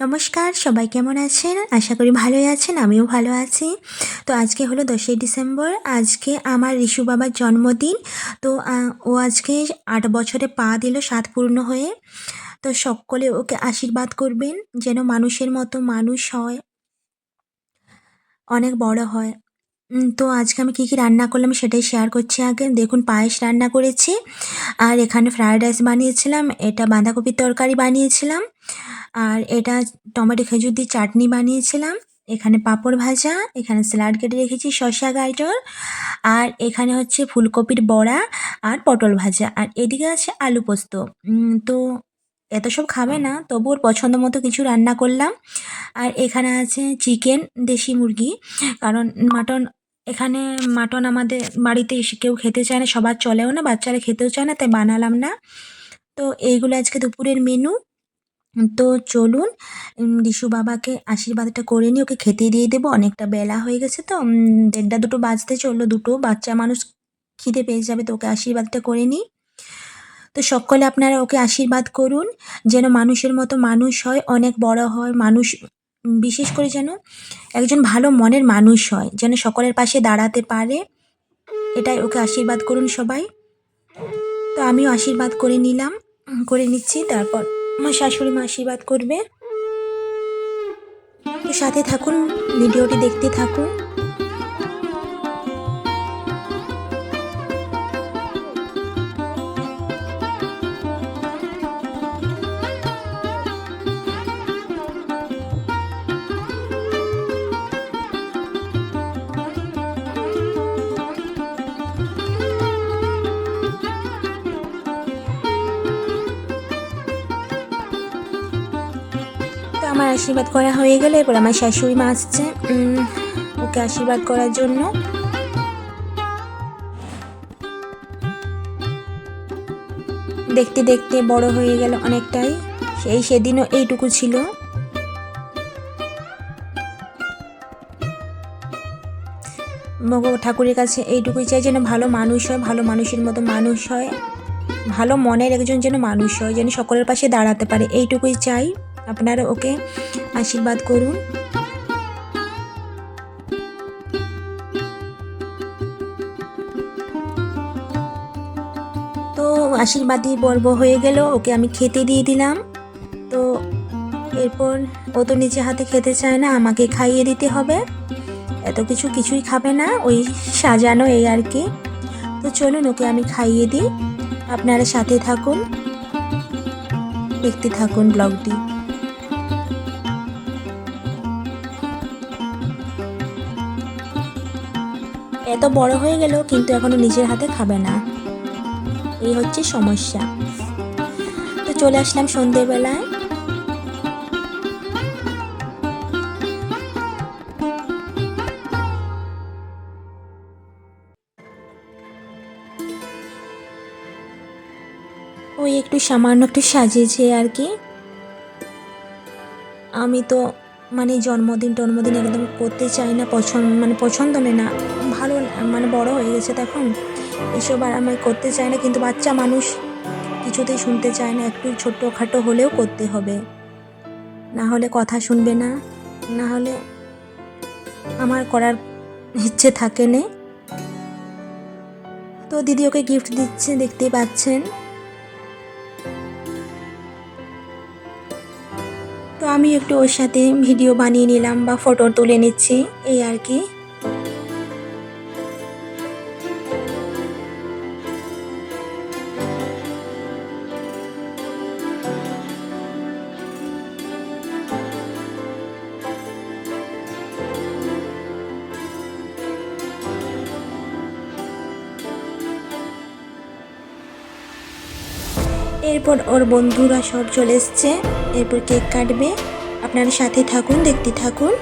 নমস্কার, সবাই কেমন আছেন? আশা করি ভালোই আছেন, আমিও ভালো আছি। তো আজকে হলো দশই ডিসেম্বর, আজকে আমার ঋষু বাবার জন্মদিন। তো ও আজকে আট বছরে পা দিল সাত পূর্ণ হয়ে। তো সকলে ওকে আশীর্বাদ করবেন, যেন মানুষের মতো মানুষ হয়, অনেক বড় হয়। তো আজকে আমি কী কী রান্না করলাম সেটাই শেয়ার করছি আগে। দেখুন, পায়েস রান্না করেছি, আর এখানে ফ্রায়েড রাইস বানিয়েছিলাম, এটা বাঁধাকপির তরকারি বানিয়েছিলাম, আর এটা টমেটো খেজুর দিয়ে চাটনি বানিয়েছিলাম, এখানে পাঁপড় ভাজা, এখানে স্যালাড কেটে রেখেছি, শসা গাজর, আর এখানে হচ্ছে ফুলকপির বড়া আর পটল ভাজা, আর এদিকে আছে আলু পোস্ত। তো এত সব খাবে না তবু ওর পছন্দ মতো কিছু রান্না করলাম, আর এখানে আছে চিকেন দেশি মুরগি, কারণ মাটন এখানে মাটন আমাদের বাড়িতে এসে কেউ খেতে চায় না, সবার চলেও না, বাচ্চারা খেতেও চায় না, তাই বানালাম না। তো এইগুলো আজকে দুপুরের মেনু তো চলুন রিশু বাবাকে আশীর্বাদটা করে নিই, ওকে খেতে দিয়ে দেবো, অনেকটা বেলা হয়ে গেছে তো দেড়টা দুটো বাজতে চলল, দুটো বাচ্চা মানুষ খিদে পেয়ে যাবে, তো ওকে আশীর্বাদটা করে নিই। তো সকলে আপনারা ওকে আশীর্বাদ করুন, যেন মানুষের মতো মানুষ হয়, অনেক বড় হয়, মানুষ বিশেষ করে যেন একজন ভালো মনের মানুষ হয়, যেন সকলের পাশে দাঁড়াতে পারে। এটাই ওকে আশীর্বাদ করুন সবাই। তো আমিও আশীর্বাদ করে নিলাম করে নিচ্ছি। তারপর আমার শাশুড়ি মা আশীর্বাদ করবে। সাথে থাকুন, ভিডিওটি দেখতে থাকুন। আমার আশীর্বাদ করা হয়ে গেলে, এবার আমার শাশুড়ি মা আসছে। ওকে আশীর্বাদ করার জন্য। দেখতে দেখতে বড় হয়ে গেল অনেকটাই। সেই সেদিনও এইটুকু ছিল। ঠাকুরের কাছে এইটুকুই চাই, যেন ভালো মানুষ হয়, ভালো মানুষের মতো মানুষ হয়। ভালো মনের একজন যেন মানুষ হয়, যেন সকলের পাশে দাঁড়াতে পারে, এইটুকুই চাই। আপনারা ওকে আশীর্বাদ করুন। তো আশীর্বাদী পর্ব হয়ে গেল, ওকে আমি খেতে দিয়ে দিলাম। তো এরপর ও তো নিজে হাতে খেতে চায় না, আমাকে খাইয়ে দিতে হবে। এত কিছু কিছুই খাবে না, ওই সাজানো এই আর কি। তো চলুন, ওকে আমি খাইয়ে দিই। আপনারা সাথে থাকুন, দেখতে থাকুন ব্লগটি। এত বড় হয়ে গেল, কিন্তু এখনও নিজের হাতে খাবে না। এই হচ্ছে সমস্যা। তো চলে আসলাম সন্ধেবেলায়। ওই একটু সামান্য একটু সাজিয়েছে আর কি। আমি তো মানে জন্মদিন টন্মদিন একদম করতে চাই না, পছন্দ মানে পছন্দ নেই না। ভালো মানে বড় হয়ে গেছে তখন। এসব আর আমি করতে চাই না, কিন্তু বাচ্চা মানুষ কিছুতেই শুনতে চায় না, একটু ছোটোখাটো হলেও করতে হবে। না হলে কথা শুনবে না না হলে আমার করার ইচ্ছে থাকে নে। তো দিদি ওকে গিফট দিচ্ছে, দেখতেই পাচ্ছেন। তো আমি একটু ওর সাথে ভিডিও বানিয়ে নিলাম বা ফটো তুলে নিচ্ছি, এই আর কি। এরপর ওর বন্ধুরা সব চলে এসছে। এরপর কেক কাটবে। আপনারা সাথে থাকুন, দেখতে থাকুন।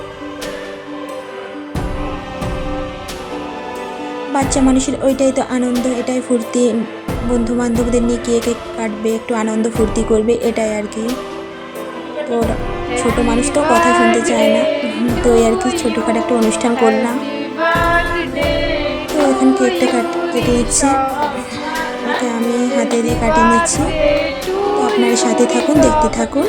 বাচ্চা মানুষের ওইটাই তো আনন্দ, এটাই ফুর্তি। বন্ধু বান্ধবদের নিয়ে কে কেক কাটবে, একটু আনন্দ ফুর্তি করবে, এটাই আর কি। তো ছোট মানুষ তো কথা শুনতে চায় না। তো আর কি ছোটোখাটো একটা অনুষ্ঠান করলাম। তো এখন কেকটা কাট কেটে দিচ্ছে এটা আমি হাতে দিয়ে কাটিয়ে নিচ্ছি। আপনার সাথে থাকুন দেখতে থাকুন।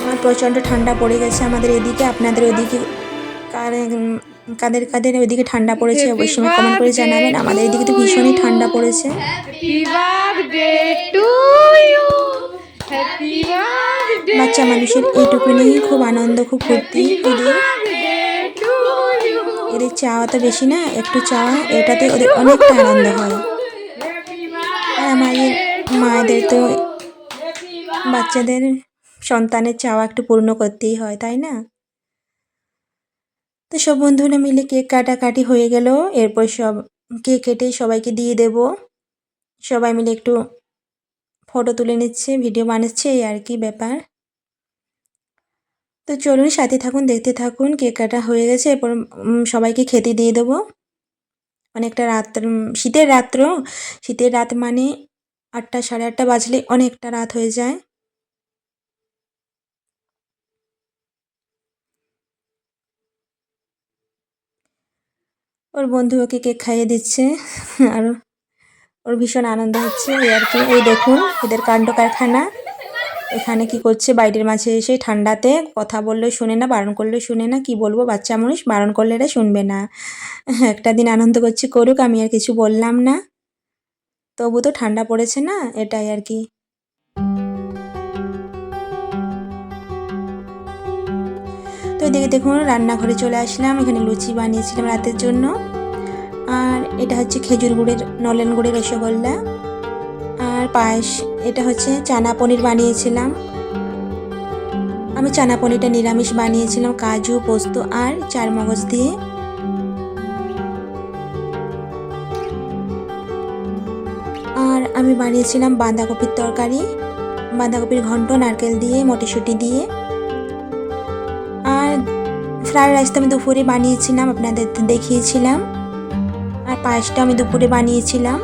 আমার প্রচণ্ড ঠান্ডা পড়ে গেছে আমাদের এদিকে আপনাদের ওদিকে কাদের কাদের ওইদিকে ঠান্ডা পড়েছে অবশ্যই কমেন্ট করে জানাবেন। আমাদের এদিকে তো ভীষণই ঠান্ডা পড়েছে। বাচ্চা মানুষের এইটুকুনি খুব আনন্দ খুব ফুর্তি। এদের চাওয়া তো বেশি না, একটু চাওয়া এটাতে ওদের অনেকটা আনন্দ হয়। আর আমাদের মায়েদের তো বাচ্চাদের সন্তানের চাওয়া একটু পূর্ণ করতেই হয়, তাই না? তো সব বন্ধুরা মিলে কেক কাটাকাটি হয়ে গেল, এরপর সব কেক কেটে সবাইকে দিয়ে দেব। সবাই মিলে একটু ফটো তুলে নিচ্ছে, ভিডিও বানাচ্ছে, এই আর কি ব্যাপার। তো চলুন সাথে থাকুন, দেখতে থাকুন, কেক কাটা হয়ে গেছে। এরপর সবাইকে খেতে দিয়ে দেবো। অনেকটা রাত শীতের রাত্র। শীতের রাত মানে আটটা, সাড়ে আটটা বাজলে অনেকটা রাত হয়ে যায়। ওর বন্ধু ওকে কেক খাইয়ে দিচ্ছে। আর ওর ভীষণ আনন্দ হচ্ছে। এই আর কি। এই দেখুন, এদের কাণ্ড কারখানা। এখানে কি করছে? বাইরের মাঝে এসে ঠান্ডাতে কথা বললেও শুনে না, বারণ করলেও শুনে না। কি বলব? বাচ্চা মানুষ, বারণ করলে এরা শুনবে না। একটা দিন আনন্দ করছে, করুক, আমি আর কিছু বললাম না। তবু তো ঠান্ডা পড়েছে না, এটাই আর কি। তো এদিকে দেখুন, রান্নাঘরে চলে আসলাম। এখানে লুচি বানিয়েছিলাম রাতের জন্য। আর এটা হচ্ছে খেজুর গুড়ের, নলেন গুড়ের রসগোল্লা। আর পায়েস এটা হচ্ছে চানা পনির বানিয়েছিলাম। আমি চানা পনিরটা নিরামিষ বানিয়েছিলাম, কাজু, পোস্ত আর চার মগজ দিয়ে। আর আমি বানিয়েছিলাম বাঁধাকপির তরকারি, বাঁধাকপির ঘন্ট, নারকেল দিয়ে, মটরশুঁটি দিয়ে। আর ফ্রায়েড রাইসটা আমি দুপুরে বানিয়েছিলাম, আপনাদের দেখিয়েছিলাম। আর পায়েসটা আমি দুপুরে বানিয়েছিলাম।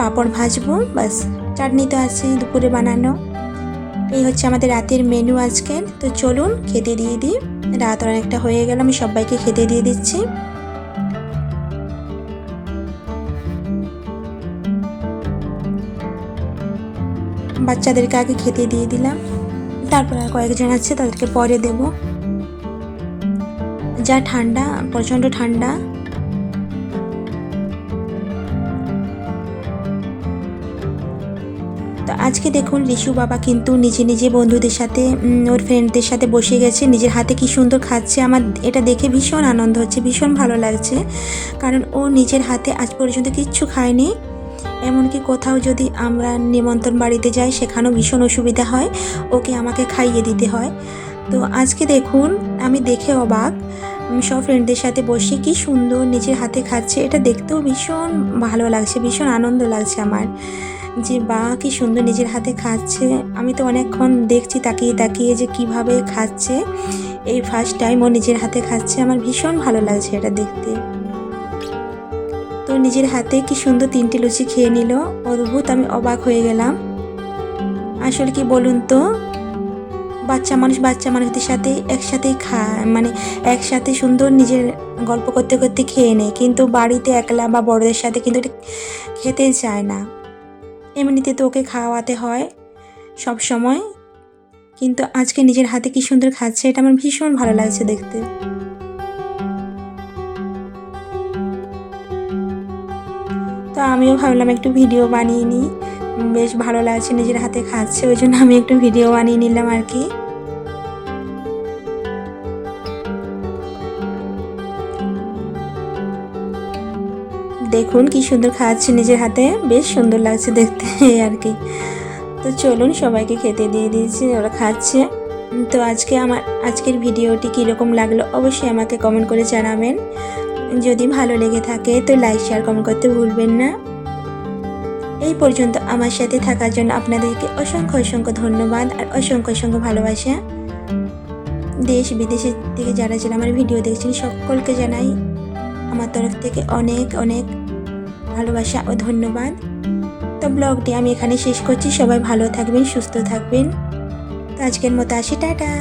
পাঁপড় ভাজবো, বাস। চাটনি তো আছে, দুপুরে বানানো। এই হচ্ছে আমাদের রাতের মেনু আজকের তো চলুন, খেতে দিয়ে দিই। রাত অনেকটা হয়ে গেল, আমি সবাইকে খেতে দিয়ে দিচ্ছি। বাচ্চাদেরকে আগে খেতে দিয়ে দিলাম। তারপর আর কয়েকজন আছে, তাদেরকে পরে দেব। যা ঠান্ডা, প্রচণ্ড ঠান্ডা। তো আজকে দেখুন রিশু বাবা কিন্তু নিজে নিজে বন্ধুদের সাথে ওর ফ্রেন্ডদের সাথে বসে গেছে। নিজের হাতে কি সুন্দর খাচ্ছে, আমার এটা দেখে ভীষণ আনন্দ হচ্ছে, ভীষণ ভালো লাগছে। কারণ ও নিজের হাতে আজ পর্যন্ত কিচ্ছু খায়নি। এমনকি কোথাও যদি আমরা নিমন্ত্রণ বাড়িতে যাই, সেখানেও ভীষণ অসুবিধা হয়। ওকে আমাকে খাইয়ে দিতে হয়। তো আজকে দেখুন, আমি দেখে অবাক সব ফ্রেন্ডদের সাথে বসে কি সুন্দর নিজের হাতে খাচ্ছে, এটা দেখতেও ভীষণ ভালো লাগছে, ভীষণ আনন্দ লাগছে আমার। যে, বা, কি সুন্দর নিজের হাতে খাচ্ছে। আমি তো অনেকক্ষণ দেখছি তাকিয়ে তাকিয়ে যে কীভাবে খাচ্ছে। এই ফার্স্ট টাইম ও নিজের হাতে খাচ্ছে। আমার ভীষণ ভালো লাগছে এটা দেখতে। তো নিজের হাতে কি সুন্দর তিনটে লুচি খেয়ে নিল। অদ্ভুত, আমি অবাক হয়ে গেলাম। আসলে কি বলুন তো? বাচ্চা মানুষ বাচ্চা মানুষদের সাথে একসাথেই খা মানে একসাথে সুন্দর নিজের গল্প করতে করতে খেয়ে নেয়। কিন্তু বাড়িতে একলা বা বড়দের সাথে কিন্তু এটা খেতে চায় না। এমনিতে তো ওকে খাওয়াতে হয় সব সময়। কিন্তু আজকে নিজের হাতে কি সুন্দর খাচ্ছে, এটা আমার ভীষণ ভালো লাগছে দেখতে। তো আমিও ভাবলাম একটু ভিডিও বানিয়ে নিই। বেশ ভালো লাগছে নিজের হাতে খাচ্ছে, ওই জন্য আমি একটু ভিডিও বানিয়ে নিলাম আর কি। দেখুন কি সুন্দর খাচ্ছে নিজের হাতে। বেশ সুন্দর লাগছে দেখতে আর কি। তো চলুন সবাইকে খেতে দিয়ে দিয়েছি, ওরা খাচ্ছে। তো আজকে আমার, আজকের ভিডিওটি কীরকম লাগল অবশ্যই আমাকে কমেন্ট করে জানাবেন। যদি ভালো লেগে থাকে তো লাইক শেয়ার কমেন্ট করতে ভুলবেন না। এই পর্যন্ত আমার সাথে থাকার জন্য আপনাদেরকে অসংখ্য অসংখ্য ধন্যবাদ আর অসংখ্য অসংখ্য ভালোবাসা। দেশ বিদেশের থেকে যারা যারা আমার ভিডিও দেখছেন, সকলকে জানাই আমার তরফ থেকে অনেক অনেক ভালোবাসা ও ধন্যবাদ। তো ব্লগটি আমি এখানে শেষ করছি। সবাই ভালো থাকবেন, সুস্থ থাকবেন। তো আজকের মতো আসি, টাটা।